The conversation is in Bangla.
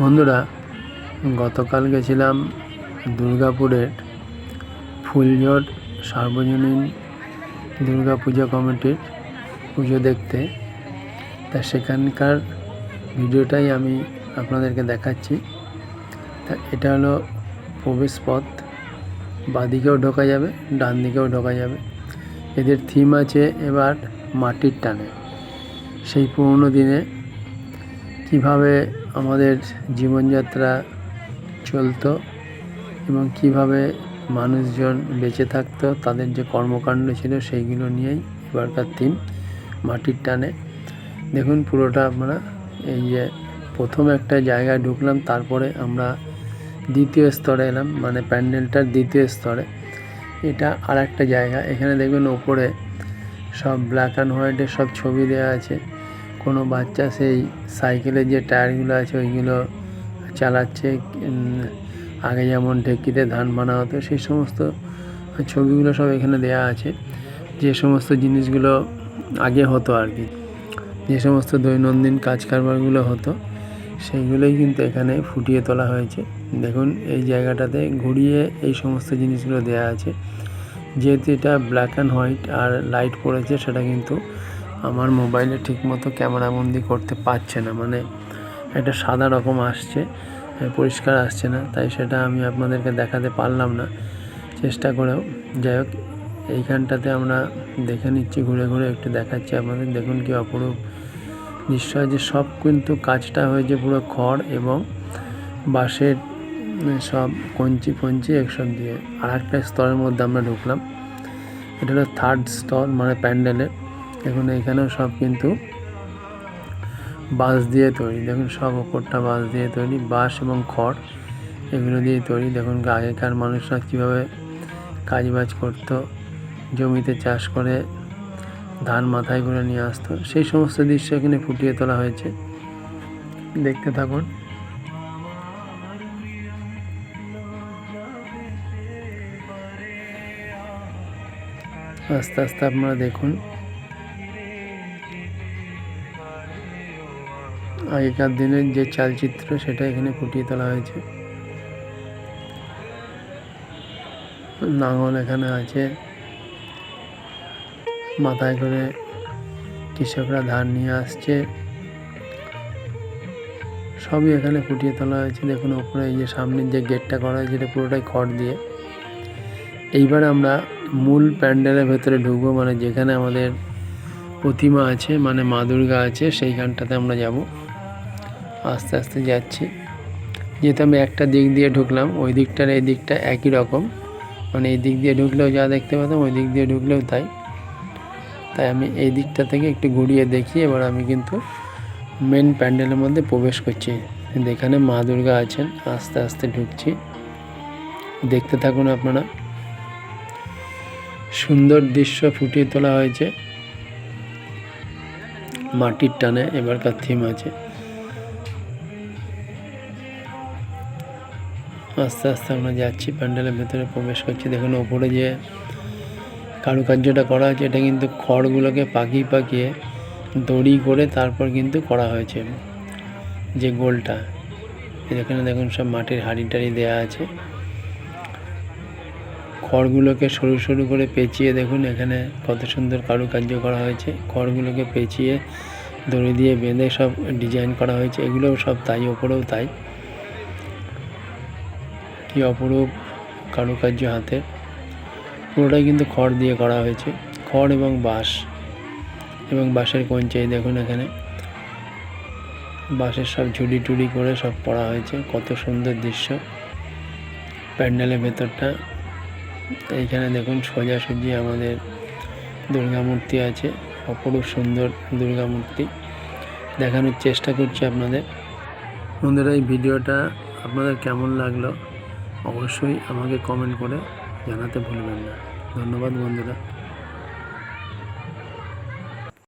বন্ধুরা, গতকাল গেছিলাম দুর্গাপুরের ফুলঝড় সার্বজনীন দুর্গা পূজা কমিটির পুজো দেখতে। তা সেখানকার ভিডিওটাই আমি আপনাদেরকে দেখাচ্ছি। তা এটা হলো প্রবেশ পথ। বাঁদিকেও ঢোকা যাবে ডান দিকেও ঢোকা যাবে। এদের থিম আছে এবার মাটির টানে। সেই পুরনো দিনে কীভাবে আমাদের জীবনযাত্রা চলতো এবং কীভাবে মানুষজন বেঁচে থাকতো, তাদের যে কর্মকাণ্ড ছিল সেইগুলো নিয়েই এবারকার থিম মাটির টানে। দেখুন পুরোটা আমরা এই যে প্রথম একটা জায়গায় ঢুকলাম, তারপরে আমরা দ্বিতীয় স্তরে এলাম মানে প্যান্ডেলটার দ্বিতীয় স্তরে। এটা আর একটা জায়গা, এখানে দেখবেন ওপরে সব ব্ল্যাক অ্যান্ড হোয়াইটের সব ছবি দেওয়া আছে। কোনো বাচ্চা সেই সাইকেলের যে টায়ারগুলো আছে ওইগুলো চালাচ্ছে আগে যেমন ঢেকিতে ধান বানা হতো, সেই সমস্ত ছবিগুলো সব এখানে দেওয়া আছে। যে সমস্ত জিনিসগুলো আগে হতো আর কি, যে সমস্ত দৈনন্দিন কাজ কারবারগুলো হতো, সেইগুলোই কিন্তু এখানে ফুটিয়ে তোলা হয়েছে। দেখুন, এই জায়গাটাতে ঘুরিয়ে এই সমস্ত জিনিসগুলো দেওয়া আছে। যেহেতু এটা ব্ল্যাক অ্যান্ড হোয়াইট আর লাইট পড়েছে, সেটা কিন্তু আমার মোবাইলে ঠিকমতো ক্যামেরা বন্দি করতে পারছে না। মানে একটা সাদা রকম আসছে পরিষ্কার আসছে না। তাই সেটা আমি আপনাদেরকে দেখাতে পারলাম না। চেষ্টা করেও। যাই হোক, এইখানটাতে আমরা দেখে নিচ্ছি, ঘুরে ঘুরে একটু দেখাচ্ছি আপনাদের। দেখুন কি অপরূপ। দৃশ্য যে সব কিন্তু কাজটা হয়েছে পুরো খড় এবং বাঁশের সব কঞ্চি ফঞ্চি এসব দিয়ে। আর একটা স্তরের মধ্যে আমরা ঢুকলাম। এটা হলো থার্ড স্তর মানে প্যান্ডেলের। দেখুন, এখানেও সব কিন্তু বাঁশ দিয়ে তৈরি। দেখুন, সব ওপরটা বাঁশ দিয়ে তৈরি, বাঁশ এবং খড় এগুলো দিয়ে তৈরি। দেখুন, আগেকার মানুষরা কীভাবে কাজবাজ করতো, জমিতে চাষ করে ধান মাথায় করে নিয়ে আসতো, সেই সমস্ত দৃশ্য এখানে ফুটিয়ে তোলা হয়েছে। দেখতে থাকুন। আস্তে আস্তে আপনারা দেখুন আগেকার দিনের যে চালচিত্র, সেটা এখানে ফুটিয়ে তোলা হয়েছে। নাঙল এখানে আছে। মাথায় করে কৃষকরা ধান নিয়ে আসছে। সবই এখানে ফুটিয়ে তোলা হয়েছে। দেখুন, ওপরে এই যে সামনের যে গেটটা করা হয়েছে, এটা পুরোটাই খড় দিয়ে। এইবার আমরা মূল প্যান্ডেলের ভেতরে ঢুকবো মানে যেখানে আমাদের প্রতিমা আছে মানে মা দুর্গা আছে, সেইখানটাতে আমরা যাব। আস্তে আস্তে যাচ্ছি। যেহেতু আমি একটা দিক দিয়ে ঢুকলাম, ওই দিকটার এই দিকটা একই রকম। মানে এই দিক দিয়ে ঢুকলেও যা দেখতে পেতাম, ওই দিক দিয়ে ঢুকলেও তাই। তাই আমি এই দিকটা থেকে একটু ঘুরিয়ে দেখি, এবার আমি কিন্তু মেন প্যান্ডেলের মধ্যে প্রবেশ করছি। এখানে মা দুর্গা আছেন, আস্তে আস্তে ঢুকছি। দেখতে থাকুন আপনারা। সুন্দর দৃশ্য ফুটিয়ে তোলা হয়েছে। মাটির টানে এবারকার থিম আছে। আস্তে আস্তে আমরা যাচ্ছি, প্যান্ডেলের ভেতরে প্রবেশ করছি। দেখুন, ওপরে যে কারুকার্যটা করা হয়েছে, এটা কিন্তু খড়গুলোকে পাকিয়ে পাকিয়ে দড়ি করে তারপর কিন্তু করা হয়েছে, যে গোলটা। এখানে দেখুন, সব মাটির হাঁড়ি টাড়ি দেওয়া আছে। খড়গুলোকে সরু সরু করে পেঁচিয়ে দেখুন, এখানে কত সুন্দর কারুকার্য করা হয়েছে। খড়গুলোকে পেঁচিয়ে দড়ি দিয়ে বেঁধে সব ডিজাইন করা হয়েছে। এগুলোও সব তাই, ওপরেও তাই। কি অপরূপ কারুকার্য হাতে। পুরোটাই কিন্তু খড় দিয়ে করা হয়েছে। খড় এবং বাঁশ। এবং বাঁশের কঞ্চে দেখুন এখানে। বাঁশের সব ঝুড়ি টুড়ি করে সব পড়া হয়েছে। কত সুন্দর দৃশ্য। প্যান্ডেলের ভেতরটা। এইখানে দেখুন সোজাসুজি আমাদের দুর্গা মূর্তি আছে। অপরূপ সুন্দর দুর্গা মূর্তি। দেখানোর চেষ্টা করছি আপনাদের। বন্ধুরা, এই ভিডিওটা আপনাদের কেমন লাগল? অবশ্যই আমাকে কমেন্ট করে জানাতে ভুলবেন না। ধন্যবাদ বন্ধুরা।